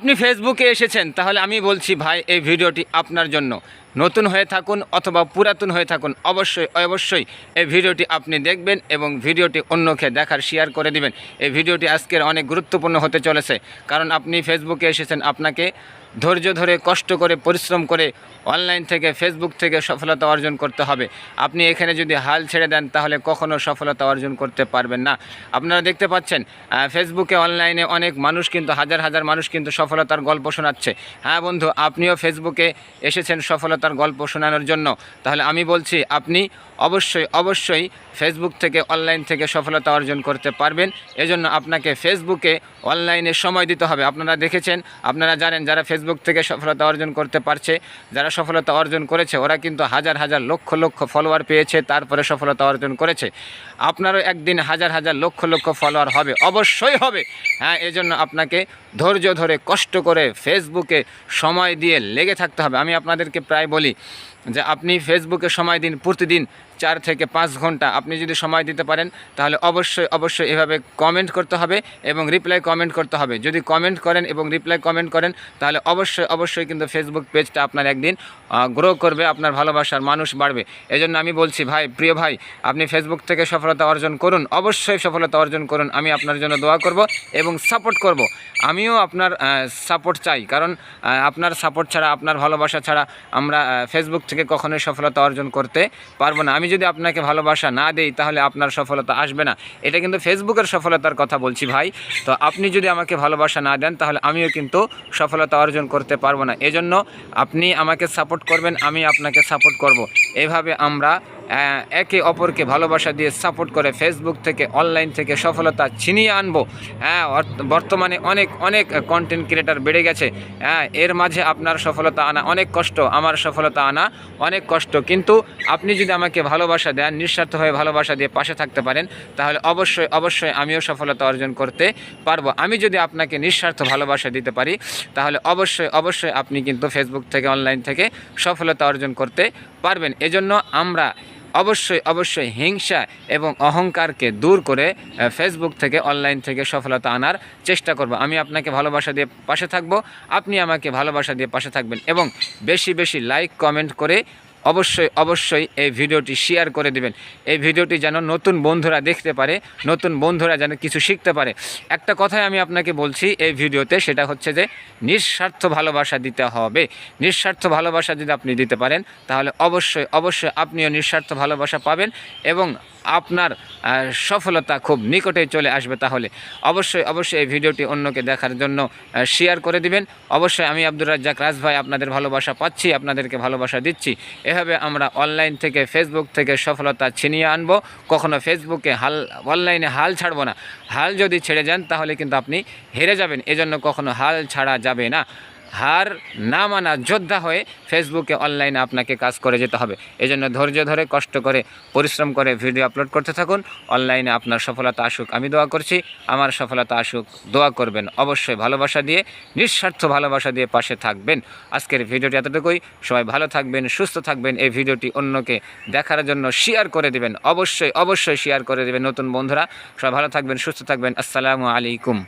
আপনি ফেসবুকে এসেছেন, তাহলে আমি বলছি ভাই, এই ভিডিওটি আপনার জন্য। নতুন হয়ে থাকুন অথবা পুরাতন হয়ে থাকুন, অবশ্যই অবশ্যই এই ভিডিওটি আপনি দেখবেন এবং ভিডিওটি অন্যকে দেখার শেয়ার করে দিবেন। এই ভিডিওটি আজকের অনেক গুরুত্বপূর্ণ হতে চলেছে, কারণ আপনি ফেসবুকে এসেছেন, আপনাকে ধৈর্য ধরে, কষ্ট করে, পরিশ্রম করে অনলাইন থেকে, ফেসবুক থেকে সফলতা অর্জন করতে হবে। আপনি এখানে যদি হাল ছেড়ে দেন, তাহলে কখনো সফলতা অর্জন করতে পারবেন না। আপনারা দেখতে পাচ্ছেন ফেসবুকে অনলাইনে অনেক মানুষ কিন্তু, হাজার হাজার মানুষ কিন্তু সফলতার গল্প শোনাচ্ছে। হ্যাঁ বন্ধু, আপনিও ফেসবুকে এসেছেন সফলতার গল্প শোনানোর জন্য। তাহলে আমি বলছি, আপনি অবশ্যই অবশ্যই ফেসবুক থেকে, অনলাইন থেকে সফলতা অর্জন করতে পারবেন। এজন্য আপনাকে ফেসবুকে অনলাইনে সময় দিতে হবে। আপনারা দেখেছেন, আপনারা জানেন, যারা ফেসবুক থেকে সফলতা অর্জন করতে পারছে। যারা সফলতা অর্জন করেছে, ওরা কিন্তু হাজার হাজার লক্ষ লক্ষ ফলোয়ার পেয়েছে, তারপরে সফলতা অর্জন করেছে। আপনারও একদিন হাজার হাজার লক্ষ লক্ষ ফলোয়ার হবে, অবশ্যই হবে। হ্যাঁ এজন্য আপনাকে ধৈর্য ধরে, কষ্ট করে ফেসবুকে সময় দিয়ে লেগে থাকতে হবে। আমি আপনাদেরকে প্রায় বলি যে, আপনি ফেসবুকে সময় দিন, প্রতিদিন চার থেকে পাঁচ ঘণ্টা আপনি যদি সময় দিতে পারেন, তাহলে অবশ্যই অবশ্যই এভাবে কমেন্ট করতে হবে এবং রিপ্লাই কমেন্ট করতে হবে। যদি কমেন্ট করেন এবং রিপ্লাই কমেন্ট করেন, তাহলে অবশ্যই অবশ্যই কিন্তু ফেসবুক পেজটা আপনার একদিন গ্রো করবে, আপনার ভালোবাসার মানুষ বাড়বে। এজন্য আমি বলছি, ভাই, প্রিয় ভাই, আপনি ফেসবুক থেকে সফলতা অর্জন করুন, অবশ্যই সফলতা অর্জন করুন। আমি আপনার জন্য দোয়া করব এবং সাপোর্ট করব। আমিও আপনার সাপোর্ট চাই, কারণ আপনার সাপোর্ট ছাড়া, আপনার ভালোবাসা ছাড়া আমরা ফেসবুক থেকে কখনোই সফলতা অর্জন করতে পারব না। আমি যদি আপনাকে ভালোবাসা না দেই, তাহলে আপনার সফলতা আসবে না। এটা কিন্তু ফেসবুকের সফলতার কথা বলছি ভাই। তো আপনি যদি আমাকে ভালোবাসা না দেন, তাহলে আমিও কিন্তু সফলতা অর্জন করতে পারব না। এজন্য আপনি আমাকে সাপোর্ট করবেন, আমি আপনাকে সাপোর্ট করব। এভাবে আমরা একে অপরকে ভালোবাসা দিয়ে সাপোর্ট করে ফেসবুক থেকে, অনলাইন থেকে সফলতা ছিনিয়ে আনব। হ্যাঁ বর্তমানে অনেক অনেক কন্টেন্ট ক্রিয়েটার বেড়ে গেছে। হ্যাঁ এর মাঝে আপনার সফলতা আনা অনেক কষ্ট, আমার সফলতা আনা অনেক কষ্ট। কিন্তু আপনি যদি আমাকে ভালোবাসা দেন, নিঃস্বার্থ হয়ে ভালোবাসা দিয়ে পাশে থাকতে পারেন, তাহলে অবশ্যই অবশ্যই আমিও সফলতা অর্জন করতে পারব। আমি যদি আপনাকে নিঃস্বার্থ ভালোবাসা দিতে পারি, তাহলে অবশ্যই অবশ্যই আপনি কিন্তু ফেসবুক থেকে, অনলাইন থেকে সফলতা অর্জন করতে পারবেন। এজন্য আমরা অবশ্যই অবশ্যই হিংসা এবং অহংকারকে দূর করে ফেসবুক থেকে অনলাইন থেকে সফলতা আনার চেষ্টা করব। আমি আপনাকে ভালোবাসা দিয়ে পাশে থাকব। আপনি আমাকে ভালোবাসা দিয়ে পাশে থাকবেন এবং বেশি বেশি লাইক কমেন্ট করে অবশ্যই অবশ্যই এই ভিডিওটি শেয়ার করে দিবেন। এই ভিডিওটি যেন নতুন বন্ধুরা দেখতে পারে, নতুন বন্ধুরা যেন কিছু শিখতে পারে। একটা কথাই আমি আপনাকে বলছি এই ভিডিওতে, সেটা হচ্ছে যে নিঃস্বার্থ ভালোবাসা দিতে হবে। নিঃস্বার্থ ভালোবাসা যদি আপনি দিতে পারেন, তাহলে অবশ্যই অবশ্যই আপনিও নিঃস্বার্থ ভালোবাসা পাবেন এবং আপনার সফলতা খুব নিকটে চলে আসবে তাহলে। অবশ্যই অবশ্যই এই ভিডিওটি অন্যকে দেখার জন্য শেয়ার করে দিবেন। অবশ্যই আমি আব্দুর রাজ্জাক রাজ ভাই আপনাদের ভালোবাসা পাচ্ছি, আপনাদেরকে ভালোবাসা দিচ্ছি। এভাবে আমরা অনলাইন থেকে ফেসবুক থেকে সফলতা ছিনিয়ে আনব। কখনো ফেসবুকে হাল অনলাইনে হাল ছাড়বো না। হাল যদি ছেড়ে যান, তাহলে কিন্তু আপনি হেরে যাবেন। এজন্য কখনো হাল ছাড়া যাবে না। হার না মানা যোদ্ধা হয়ে ফেসবুকে অনলাইনে আপনাকে কাজ করে যেতে হবে। এজন্য ধৈর্য ধরে, কষ্ট করে, পরিশ্রম করে ভিডিও আপলোড করতে থাকুন। অনলাইনে আপনার সফলতা আসুক, আমি দোয়া করছি। আমার সফলতা আসুক, দোয়া করবেন। অবশ্যই ভালোবাসা দিয়ে, নিঃস্বার্থ ভালোবাসা দিয়ে পাশে থাকবেন। আজকের ভিডিওটি এতটুকুই। সবাই ভালো থাকবেন, সুস্থ থাকবেন। এই ভিডিওটি অন্যকে দেখার জন্য শেয়ার করে দেবেন। অবশ্যই অবশ্যই শেয়ার করে দেবেন নতুন বন্ধুরা। সবাই ভালো থাকবেন, সুস্থ থাকবেন। আসসালামু আলাইকুম।